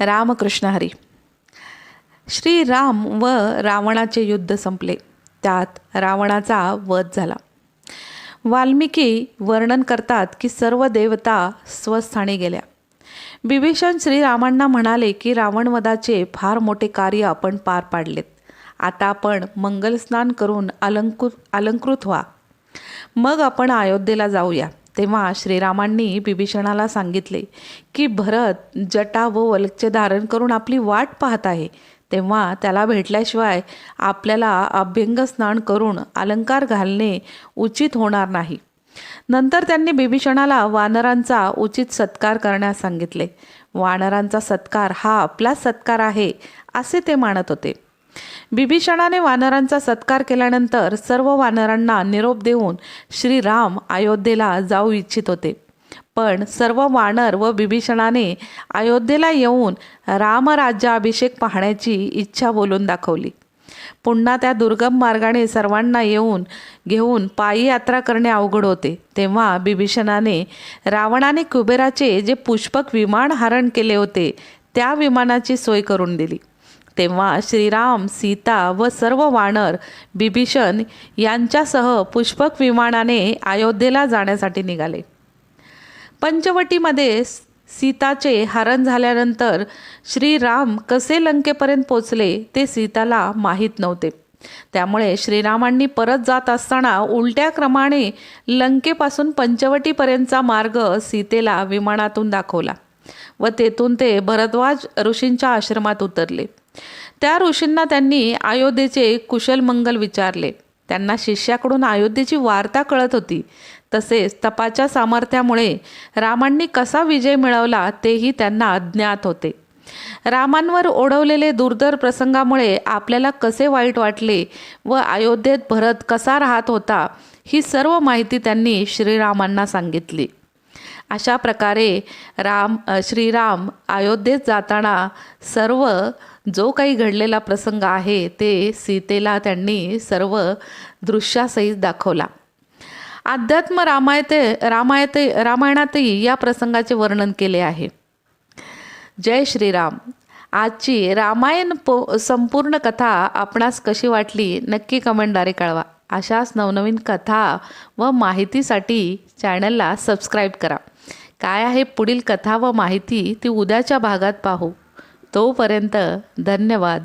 रामकृष्ण हरी. श्रीराम व रावणाचे युद्ध संपले. त्यात रावणाचा वध झाला. वाल्मिकी वर्णन करतात की सर्व देवता स्वस्थानी गेल्या. बिभीषण श्रीरामांना म्हणाले की रावणवधाचे फार मोठे कार्य आपण पार पाडलेत. आता आपण मंगलस्नान करून अलंकृत अलंकृत व्हा. मग आपण अयोध्येला जाऊया. तेव्हा श्रीरामांनी बिभीषणाला सांगितले की भरत जटा व वलचे धारण करून आपली वाट पाहत आहे. तेव्हा त्याला भेटल्याशिवाय आपल्याला अभ्यंग स्नान करून अलंकार घालणे उचित होणार नाही. नंतर त्यांनी बिभीषणाला वानरांचा उचित सत्कार करण्यास सांगितले. वानरांचा सत्कार हा आपला सत्कार आहे असे ते मानत होते. बिभीषणाने वानरांचा सत्कार केल्यानंतर सर्व वानरांना निरोप देऊन श्रीराम अयोध्येला जाऊ इच्छित होते. पण सर्व वानर व बिभीषणाने अयोध्येला येऊन रामराज्याभिषेक पाहण्याची इच्छा बोलून दाखवली. पुन्हा त्या दुर्गम मार्गाने सर्वांना येऊन घेऊन पायी यात्रा करणे अवघड होते. तेव्हा बिभीषणाने रावणाने कुबेराचे जे पुष्पक विमान हरण केले होते त्या विमानाची सोय करून दिली. तेव्हा श्रीराम सीता व सर्व वानर बिभीषण यांच्यासह पुष्पक विमानाने अयोध्येला जाण्यासाठी निघाले. पंचवटीमध्ये सीताचे हरण झाल्यानंतर श्रीराम कसे लंकेपर्यंत पोचले ते सीताला माहीत नव्हते. त्यामुळे श्रीरामांनी परत जात असताना उलट्या क्रमाने लंकेपासून पंचवटीपर्यंतचा मार्ग सीतेला विमानातून दाखवला व तेथून ते भरद्वाज ऋषींच्या आश्रमात उतरले. त्या ऋषींना त्यांनी अयोध्येचे कुशल मंगल विचारले. त्यांना शिष्याकडून अयोध्येची वार्ता कळत होती. तसेच तपाच्या सामर्थ्यामुळे रामांनी कसा विजय मिळवला तेही त्यांना अज्ञात होते. रामांवर ओढवलेले दुर्धर प्रसंगामुळे आपल्याला कसे वाईट वाटले व अयोध्येत भरत कसा राहत होता ही सर्व माहिती त्यांनी श्रीरामांना सांगितली. अशा प्रकारे राम श्रीराम अयोध्येत जाताना सर्व जो काही घडलेला प्रसंग आहे ते सीतेला त्यांनी सर्व दृश्यासहित दाखवला. अध्यात्म रामायते रामायते रामायणातही या प्रसंगाचे वर्णन केले आहे. जय श्रीराम. आजची रामायण पो संपूर्ण कथा आपणास कशी वाटली नक्की कमेंटद्वारे कळवा. अशाच नवनवीन कथा व माहितीसाठी चॅनलला सबस्क्राईब करा. काय आहे पुढील कथा व माहिती ती उद्याच्या भागात पाहू. तोपर्यंत धन्यवाद.